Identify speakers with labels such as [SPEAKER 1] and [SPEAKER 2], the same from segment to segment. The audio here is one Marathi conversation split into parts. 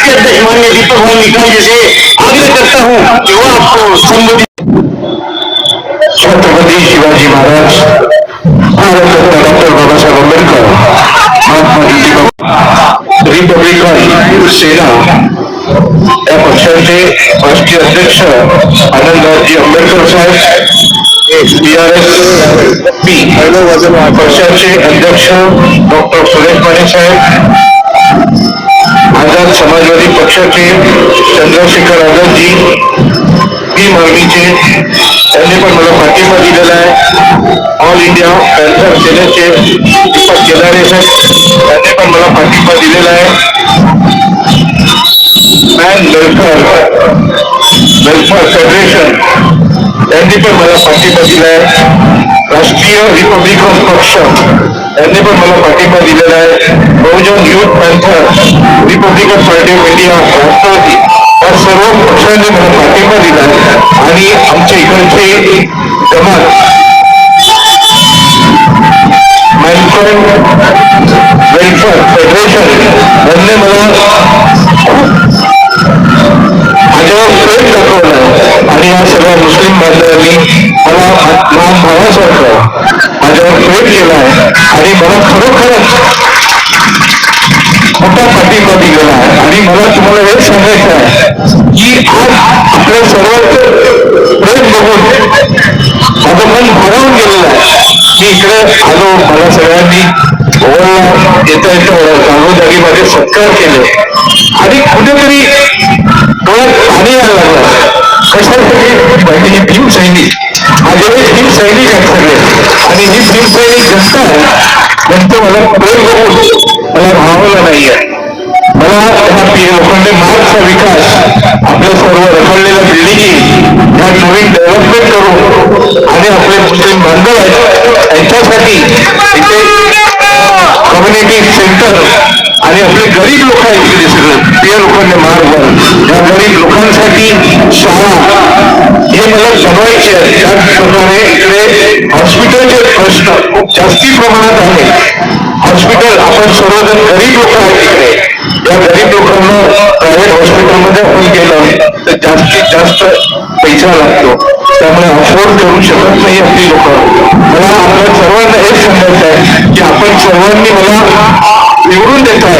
[SPEAKER 1] राष्ट्रीय अध्यक्ष दीपक भाई निकाल जी से आग्रह करता हूँ कि आपको संबोधित छत्रपती शिवाजी महाराज भारतरत्न डॉक्टर बाबासाहेब आंबेडकर महात्मा ज्योतिबा रिपब्लिकन सेना या पक्षाचे राष्ट्रीय अध्यक्ष आनंदरावजी आंबेडकर साहेब पी पक्षाचे अध्यक्ष डॉक्टर सुरेश माने साहेब आझाद समाजवादी पक्षाचे चंद्रशेखर आझादजी भीम आर्मीचे त्यांनी पण मला पाठिंबा दिलेला आहे ऑल इंडिया पॅन्थर सेनेचे दीपक केदारे साहेब त्यांनी पण मला पाठिंबा दिलेला आहे मॅन वेलफेअर वेलफेअर फेडरेशन यांनी पण मला पाठिंबा दिला आहे राष्ट्रीय रिपब्लिकन पक्ष यांनी पण मला पाठिंबा दिलेला आहे Bahujan youth panther republican party of India Rashtrawadi या सर्व पक्षांनी मला पाठिंबा दिला आणि आमच्या इकडचे जमात मॅनकाइंड वेलफेअर फेडरेशन यांनी मला माझ्यावर प्रेम दाखवलं आणि या सगळ्या मुस्लिम बांधवांनी मला लहान भावासारखं माझ्यावर प्रेम केलं आहे. आणि मला खरोखरच मोठा पाठिंबा मला तुम्हाला हेच सांगायचं आहे की आज आपल्या सर्वांचं प्रेम बघून माझं मन भारावून गेलेलं आहे मी इकडे आलो मला सगळ्यांनी ओळखलं येता येता जागोजागी माझे सत्कार केले आणि कुठेतरी डोळ्यात पाणी यायला लागलं कशासाठी म्हणजे ही। भीम सैनिक माझे हे भीम सैनिक। आहेत सगळे आणि ही भीम सैनिक जनता आहे त्यांचं मला प्रेम बघून मला भावलं नाहीये मला आणि लोखंडे मार्गचा विकास आपल्या सर्व रखडलेल्या बिल्डिंगी ह्या नवीन डेव्हलपमेंट करून आणि आपले मुस्लिम बांधव आहेत त्यांच्यासाठी इथे कम्युनिटी सेंटर आणि आपले गरीब लोक आहेत इकडे सगळे ते लोकांनी मार्गवर या गरीब लोकांसाठी शाळा. हे मला जमवायचे आहे. त्याचप्रमाणे इकडे हॉस्पिटलचे प्रश्न खूप जास्ती प्रमाणात आहे. हॉस्पिटल आपण सर्वजण गरीब लोक केलं तर जास्तीत जास्त पैसा लागतो. त्यामुळे अफोर्ड करू शकत नाही आपली लोक. मला आपल्या सर्वांना हेच सांगायचं आहे की आपण सर्वांनी मला निवडून देत आहे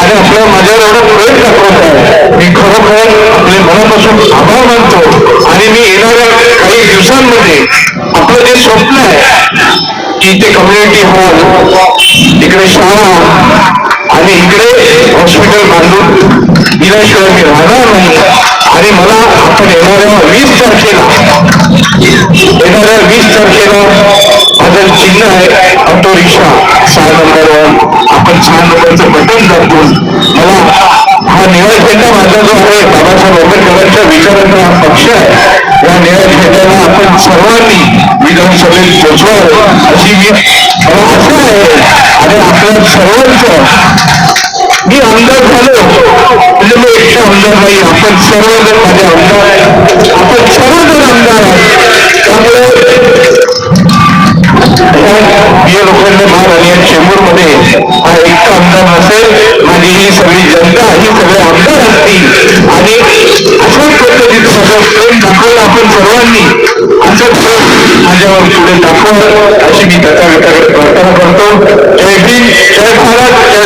[SPEAKER 1] आणि आपल्या माझ्यावर एवढा प्रयोग दाखवत आहे. मी खरोखर आपले मनापासून आभार मानतो. आणि मी येणाऱ्या काही दिवसांमध्ये आपलं जे स्वप्न आहे की इथे कम्युनिटी हॉल इकडे शाळा आणि इकडे हॉस्पिटल बांधून दिल्याशिवाय मी राहणार नाही आणि मला आपण येणाऱ्या वीस तारखेला येणाऱ्या वीस तारखेला माझं चिन्ह आहे ऑटो रिक्षा सहा नंबरवर आपण सहा नंबरचं बटन दाबून मला हा निळा झेंडा माझा जो आहे बाबासाहेब आंबेडकरांच्या विचारांचा हा पक्ष आहे या निळा झेंड्याला आपण सर्वांनी विधानसभेत पोचवावं अशी मी मला आशा आहे आणि आपल्या सर्वांचं मी आमदार झालो म्हणजे मी एकटा आमदार नाही आपण सर्वजण माझे आमदार आहे. आपण सर्वजण आमदार आहे. त्यामुळे या लोकांना महार आणि चेंबूरमध्ये हा एकटा आमदार नसेल माझी ही सगळी जनता ही सगळे आमदार असतील. आणि अशाच पद्धतीत माझं प्रेम दाखवलं आपण सर्वांनी. असं प्रेम माझ्यावर पुढे दाखवावं अशी मी तथागताकडे प्रार्थना करतो. जय भीम जय भारत जय